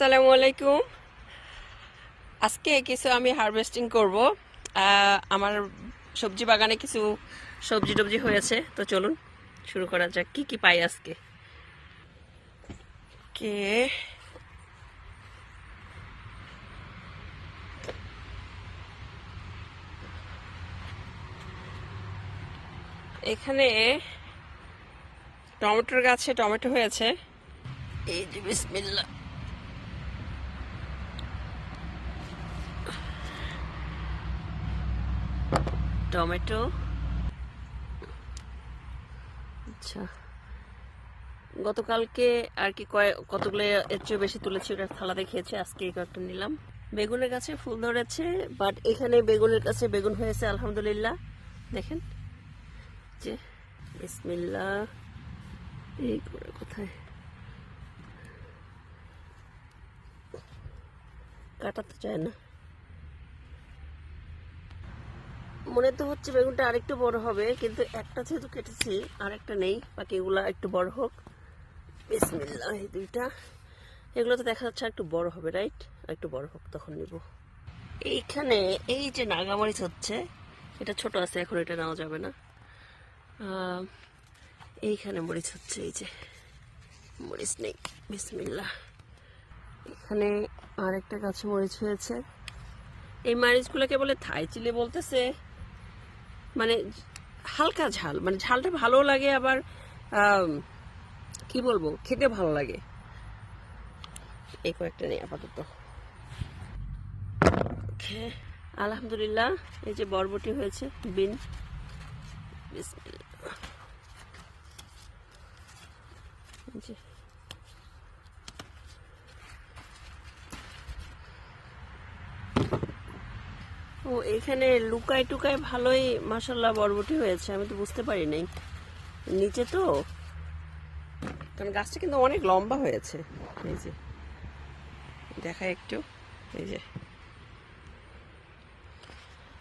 আসসালামু আলাইকুম। আজকে কিছু আমি হারভেস্টিং করব। আমার সবজি বাগানে কিছু সবজি টবজি হয়েছে, তো চলুন শুরু করা যাক। কি কি পাই আজকে? কে? এখানে টমেটোর গাছে টমেটো হয়েছে। এই যে বিসমিল্লা টমেটো। আচ্ছা। গতকালকে আর কি কয় কতগুলো এর চেয়ে বেশি তুলেছি, ওটা থালাতে খেয়েছি, আজকে এই কয়েকটা নিলাম। বেগুনের গাছে ফুল ধরেছে বাট এখানে বেগুনের কাছে বেগুন হয়েছে, আলহামদুলিল্লাহ। দেখেন। যে বিসমিল্লা এই করে কোথায়? কাটাতে চায় না। মনে তো হচ্ছে বেগুনটা আরেকটু বড় হবে, কিন্তু একটা যেহেতু কেটেছি, আরেকটা নেই বাকি এগুলা একটু বড় হোক। বিসমিল্লা এই দুইটা। এগুলো তো দেখা যাচ্ছে একটু বড় হবে, রাইট? একটু বড় হোক, তখন নিব। এইখানে এই যে নাগামরিচ হচ্ছে, এটা ছোট আছে, এখন এটা নেওয়া যাবে না। এইখানে মরিচ হচ্ছে, এই যে। মরিচ নেই বিসমিল্লা এখানে আরেকটা গাছে মরিচ হয়েছে। এই মরিচগুলোকে বলে থাই চিলি বলতেছে। মানে হালকা ঝাল মানে ঝালটা ভালো লাগে আবার কি বলব, খেতে ভালো লাগে। এই কয়েকটা নেই আপাতত। আলহামদুলিল্লাহ, এই যে বরবটি হয়েছে, বিন। বিসমিল্লাহ। এই যে ও, এখানে লুকায় টুকায় ভালোই মাসাল্লাহ বরবটি হয়েছে। আমি তো বুঝতে পারি নাই। নিচে তো? কারণ গাছটা কিন্তু অনেক লম্বা হয়েছে। এই যে। দেখা একটু। এই যে।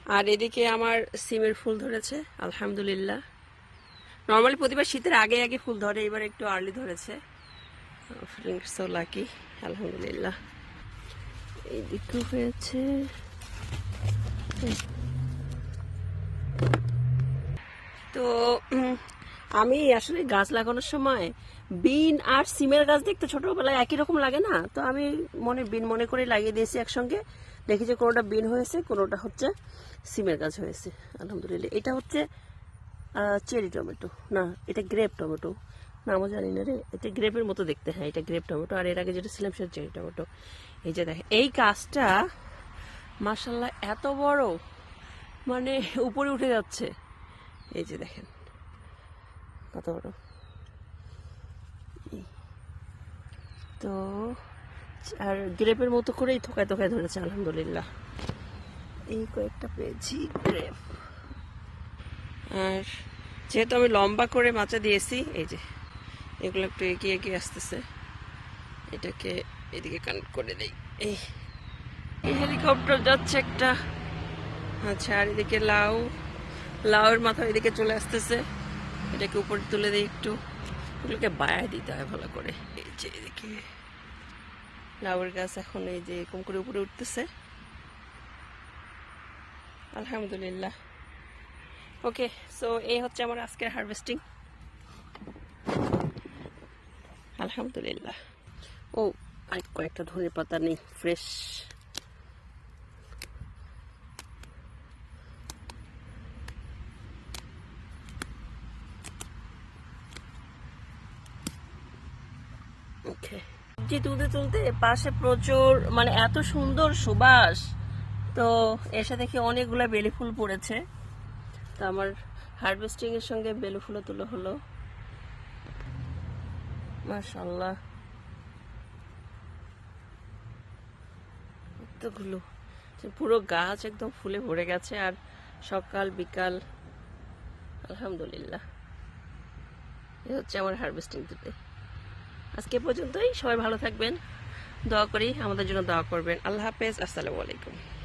আর এদিকে আমার সিমের ফুল ধরেছে, আলহামদুলিল্লাহ। নর্মালি প্রতিবার শীতের আগে আগে ফুল ধরে, এবার একটু আর্লি ধরেছে। সো লাকি, আলহামদুলিল্লাহ। হয়েছে। তো আমি আসলে গাছ লাগানোর সময় বিন আর সিমের গাছ দেখতে ছোটবেলায় একই রকম লাগে না? তো আমি মনে, বিন মনে করে লাগিয়ে দিয়েছি একসঙ্গে। দেখি যে কোনোটা বিন হয়েছে, কোনোটা হচ্ছে সিমের গাছ হয়েছে। আলহামদুলিল্লাহ। এটা হচ্ছে চেরি টমেটো। না, এটা গ্রেপ টমেটো। নামও জানি না রে। এটা গ্রেপের মতো দেখতে হ্যাঁ এটা গ্রেপ টমেটো। আর এর আগে যেটা ছিলাম সেটা চেরি টমেটো। এই যে দেখেন, এই গাছটা মার্শাল্লাহ এত বড়। মানে উপরে উঠে যাচ্ছে। এই যে দেখেন, কত বড়। তো, আর গ্রেপের মতো করেই থোকায় থোকায় ধরেছে, আলহামদুলিল্লাহ। এই কয়েকটা পেয়েছি, গ্রেপ। আর যেহেতু আমি লম্বা করে মাচা দিয়েছি, এই যে, এগুলো একটু এগিয়ে এগিয়ে আসতেছে। এটাকে এদিকে কানেক্ট করে দেই। এই। এই হেলিকপ্টার যাচ্ছে একটা। আচ্ছা আর এদিকে লাউ। লাউয়ের মাথা এদিকে চলে আসতেছে। এটাকে উপরে তুলে দিই একটু। এগুলোকে বায়া দিতে হয় ভালো করে। এই যে এদিকে। লাউয়ের গাছ এখন এই যে এরকম করে উপরে উঠতেছে। আলহামদুলিল্লাহ। ওকে সো এই হচ্ছে আমার আজকের হারভেস্টিং আলহামদুলিল্লাহ। ও আর কয়েকটা ধনে পাতা নেই ফ্রেশ ওকে। যে তুলতে তুলতে পাশে প্রচুর মানে এত সুন্দর সুবাস। তো এসে দেখি অনেকগুলা বেলি ফুল পড়েছে? তো আমার হারভেস্টিং এর সঙ্গে বেলি ফুলও তুলো হলো। মাশাল্লাহ কতগুলো যে পুরো গাছ একদম ফুলে ভরে গেছে আর সকাল, বিকাল, আলহামদুলিল্লাহ। এ হচ্ছে আমার হারভেস্টিং দিতে আজকে পর্যন্তই। সবাই ভালো থাকবেন। দোয়া করি, আমাদের জন্য দোয়া করবেন। আল্লাহ হাফেজ। আসসালামু আলাইকুম।